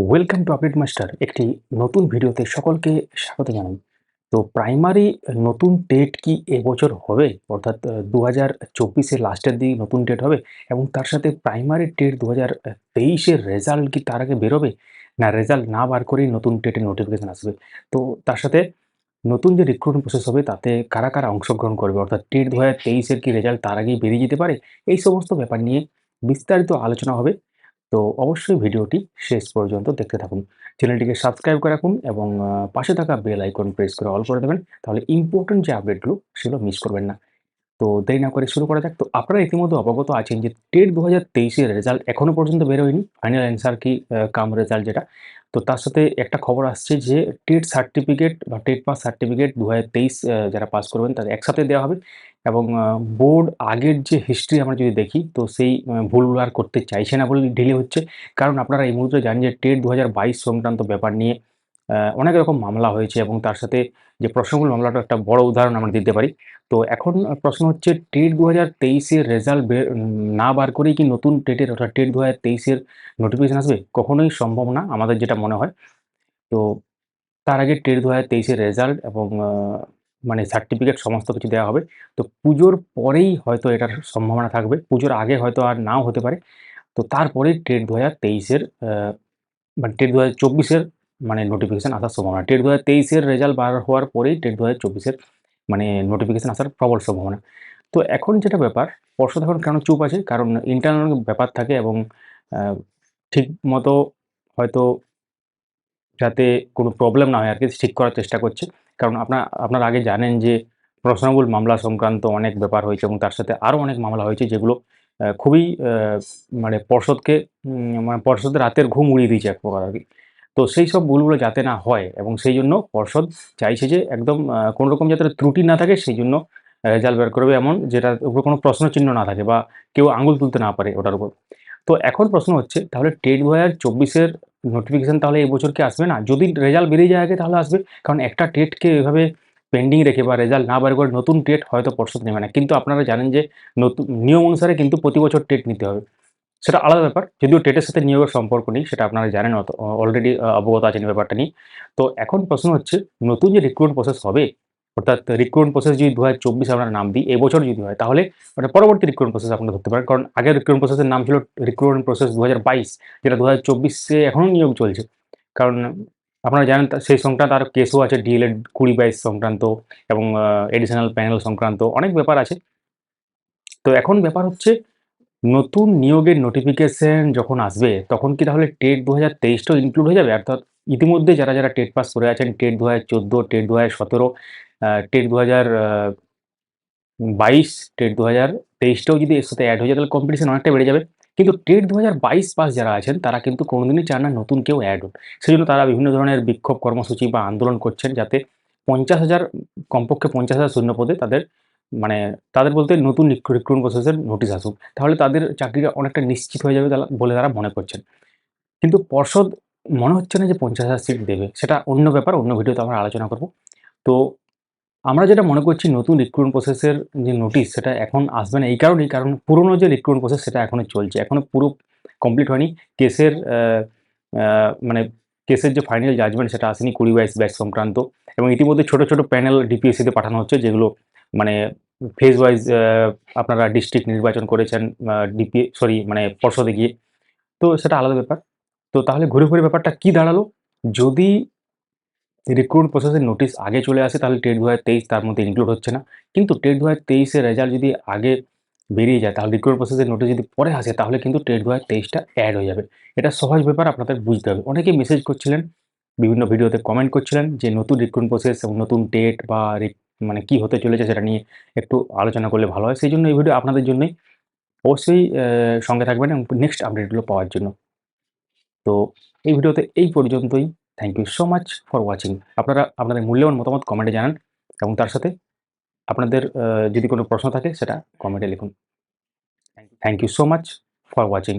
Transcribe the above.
Welcome to update master একটি নতুন ভিডিওতে সকলকে স্বাগত জানাই। তো প্রাইমারি নতুন ডেট কি এবছর হবে? অর্থাৎ দু হাজার চব্বিশের লাস্টের দিকে নতুন ডেট হবে এবং তার সাথে প্রাইমারি ডেট দু হাজার তেইশের রেজাল্ট কি তার আগে বেরোবে? না রেজাল্ট না বার করেই নতুন টেটের নোটিফিকেশান আসবে। তো তার সাথে নতুন যে রিক্রুটমেন্ট প্রসেস হবে, তাতে কারা কারা অংশগ্রহণ করবে? অর্থাৎ টেট দু হাজার তেইশের কি রেজাল্ট তার আগেই বেরিয়ে যেতে পারে? এই সমস্ত ব্যাপার নিয়ে বিস্তারিত আলোচনা হবে। তো অবশ্যই ভিডিওটি শেষ পর্যন্ত দেখতে থাকুন। চ্যানেলটিকে সাবস্ক্রাইব করে রাখুন এবং পাশে থাকা বেল আইকন প্রেস করে অল করে দেবেন। তাহলে ইম্পর্টেন্ট যে আপডেটগুলো সেগুলো মিস করবেন না। তো দেরি না করে শুরু করা যাক। তো আপনারা ইতিমধ্যে অবগত আছেন যে টেট দু হাজার তেইশের রেজাল্ট এখনও পর্যন্ত বেরোয়নি ফাইনাল অ্যান্সার কি কাম রেজাল্ট যেটা। তো তার সাথে একটা খবর আসছে যে টেট সার্টিফিকেট বা টেট পাস সার্টিফিকেট দু হাজার তেইশ যারা পাস করবেন তাদের একসাথে দেওয়া হবে। এবং বোর্ড আগের যে হিস্ট্রি আমরা যদি দেখি, তো সেই ভুলগুলো আর করতে চাইছে না বলে ডিলে হচ্ছে। কারণ আপনারা এই মুহূর্তে জানেন যে টেট দু হাজার বাইশ সংক্রান্ত ব্যাপার নিয়ে অনেক রকম মামলা হয়েছে এবং তার সাথে যে প্রশ্নগুলো মামলাটা একটা বড় উদাহরণ আমরা দিতে পারি। তো এখন প্রশ্ন হচ্ছে, টেট দু হাজার তেইশের রেজাল্ট না বার করেই কি নতুন টেটের, অর্থাৎ টেট দু হাজার তেইশের নোটিফিকেশান আসবে? কখনোই সম্ভব না, আমাদের যেটা মনে হয়। তো তার আগে টেট দু হাজার তেইশের রেজাল্ট এবং মানে সার্টিফিকেট সমস্ত কিছু দেওয়া হবে। তো পুজোর পরেই হয়তো এটার সম্ভাবনা থাকবে, পুজোর আগে হয়তো আর নাও হতে পারে। তো তারপরে টেট দু হাজার তেইশের মানে টেট দু হাজার চব্বিশের মানে নোটিফিকেশান আসার সম্ভাবনা। টেট দু হাজার তেইশের রেজাল্ট বার হওয়ার পরেই টেট দু হাজার চব্বিশের মানে নোটিফিকেশান আসার প্রবল সম্ভাবনা। তো এখন যেটা ব্যাপার, পর্ষদ এখন কেন চুপ আছে? কারণ ইন্টারনাল ব্যাপার থাকে এবং ঠিক মতো হয়তো যাতে কোনো প্রবলেম না হয় আর কি, ঠিক করার চেষ্টা করছে। কারণ আপনার, আপনারা আগে জানেন যে প্রশ্নবুল মামলা সংক্রান্ত অনেক ব্যাপার হয়েছে এবং তার সাথে আরও অনেক মামলা হয়েছে যেগুলো খুবই মানে পর্ষদকে মানে পর্ষদের রাতের ঘুম উড়িয়ে দিয়েছে এক প্রকার আর কি। তো সেই সব ভুলগুলো যাতে না হয় এবং সেই জন্য পর্ষদ চাইছে যে একদম কোনো রকম যাতে ত্রুটি না থাকে, সেই জন্য রেজাল্ট বের করবে এমন যেটার উপর কোনো প্রশ্ন চিহ্ন না থাকে বা কেউ আঙুল তুলতে না পারে ওটার উপর। তো এখন প্রশ্ন হচ্ছে, তাহলে টেট দু হাজার চব্বিশের নোটিফিকেশান তাহলে এই বছর কি আসবে না? যদি রেজাল্ট বেরিয়ে যায় আগে তাহলে আসবে, কারণ একটা টেটকে এভাবে পেন্ডিং রেখে বা রেজাল্ট না বার করে নতুন টেট হয়তো পর্ষদ নেবে না। কিন্তু আপনারা জানেন যে নতুন, নিয়ম অনুসারে কিন্তু প্রতি বছর টেট নিতে হবে। সেটা আলাদা ব্যাপার। যদিও টেটের সাথে নিয়োগের সম্পর্ক নেই, সেটা আপনারা জানেন অলরেডি অবগত আছেন ব্যাপারটা নিয়ে। তো এখন প্রশ্ন হচ্ছে, নতুন যে রিক্রুটমেন্ট প্রসেস হবে, অর্থাৎ রিক্রুটমেন্ট প্রসেস যদি দু হাজার চব্বিশে আমরা নাম দিই, এবছর যদি হয়, তাহলে মানে পরবর্তী রিক্রুটমেন্ট প্রসেস আপনারা ধরতে পারেন। কারণ আগের রিক্রুটমেন্ট প্রসেসের নাম ছিল রিক্রুটমেন্ট প্রসেস দু হাজার বাইশ, যেটা দু হাজার চব্বিশে এখনও নিয়োগ চলছে। কারণ আপনারা জানেন সেই সংক্রান্ত আর কেসও আছে ডিএলএড কুড়ি বাইশ সংক্রান্ত এবং এডিশনাল প্যানেল সংক্রান্ত অনেক ব্যাপার আছে। তো এখন ব্যাপার হচ্ছে নতুন নিয়োগের নোটিফিকেশন যখন আসবে, তখন কি তাহলে টেট দু হাজার তেইশটাও ইনক্লুড হয়ে যাবে? অর্থাৎ ইতিমধ্যে যারা যারা টেট পাস করে আছেন টেট দু হাজার চোদ্দ টেট দু হাজার সতেরো টেট দু হাজার বাইশ টেট দু হাজার তেইশটাও যদি এর সাথে অ্যাড হয়ে যায়, তাহলে কম্পিটিশন অনেকটা বেড়ে যাবে। কিন্তু টেট দু হাজার বাইশ পাস যারা আছেন, তারা কিন্তু কোনোদিনই চান না নতুন কেউ অ্যাড হোক। সেই জন্য তারা বিভিন্ন ধরনের বিক্ষোভ কর্মসূচি বা আন্দোলন করছেন যাতে পঞ্চাশ হাজার, কমপক্ষে পঞ্চাশ হাজার শূন্য পদে তাদের মানে তাদের বলতে নতুন রিক্রুটমেন্ট প্রসেসের নোটিশ আসুক। তাহলে তাদের চাকরিটা অনেকটা নিশ্চিত হয়ে যাবে বলে তারা মনে করছেন। কিন্তু পর্ষদ মনে হচ্ছে না যে পঞ্চাশ হাজার সিট দেবে। সেটা অন্য ব্যাপার, অন্য ভিডিওতে আমরা আলোচনা করব। তো আমরা যেটা মনে করছি নতুন রিক্রুটমেন্ট প্রসেসের যে নোটিশ সেটা এখন আসবে না। এই কারণেই, কারণ পুরনো যে রিক্রুটমেন্ট প্রসেস সেটা এখনও চলছে। এখনও পুরো কমপ্লিট হয়নি। কেসের মানে কেসের যে ফাইনাল জাজমেন্ট সেটা আসেনি। কুড়ি বাইশ ব্যাচ সংক্রান্ত। এবং ইতিমধ্যে ছোট ছোট প্যানেল ডিপিএসসিতে পাঠানো হচ্ছে, যেগুলো মানে ফেজ ওয়াইজ আপনারা ডিস্ট্রিক্ট নির্বাচন করেছেন ডিপি সরি মানে পর্ষদে গিয়ে। তো সেটা আলাদা ব্যাপার। তো তাহলে ঘুরে ঘুরে ব্যাপারটা কি দাঁড়াল? যদি রিক্রুটমেন্ট প্রসেসের নোটিশ আগে চলে আসে, তাহলে টেট দু তার মধ্যে ইনক্লুড হচ্ছে না। কিন্তু টেট দু হাজার রেজাল্ট যদি আগে বেরিয়ে যায়, তাহলে রিক্রুটমেন্ট প্রসেসের নোটিস যদি পরে আসে, তাহলে কিন্তু টেট দু হাজার অ্যাড হয়ে যাবে। এটা সহজ ব্যাপার, আপনাদের বুঝতে হবে। অনেকে মেসেজ করছিলেন, বিভিন্ন ভিডিওতে কমেন্ট করছিলেন যে নতুন রিক্রুটমেন্ট প্রসেস এবং নতুন টেট বা মানে কি হতে চলেছে সেটা নিয়ে একটু আলোচনা করলে ভালো হয়। সেই জন্য এই ভিডিও আপনাদের জন্যই অবশ্যই সঙ্গে থাকবেন এবং নেক্সট আপডেটগুলো পাওয়ার জন্য। তো এই ভিডিওতে এই পর্যন্তই। Thank you so much for watching আপনারা, আপনাদের মূল্যবান মতামত কমেন্টে জানান এবং তার সাথে আপনাদের যদি কোনো প্রশ্ন থাকে সেটা কমেন্টে লিখুন। Thank you so much for watching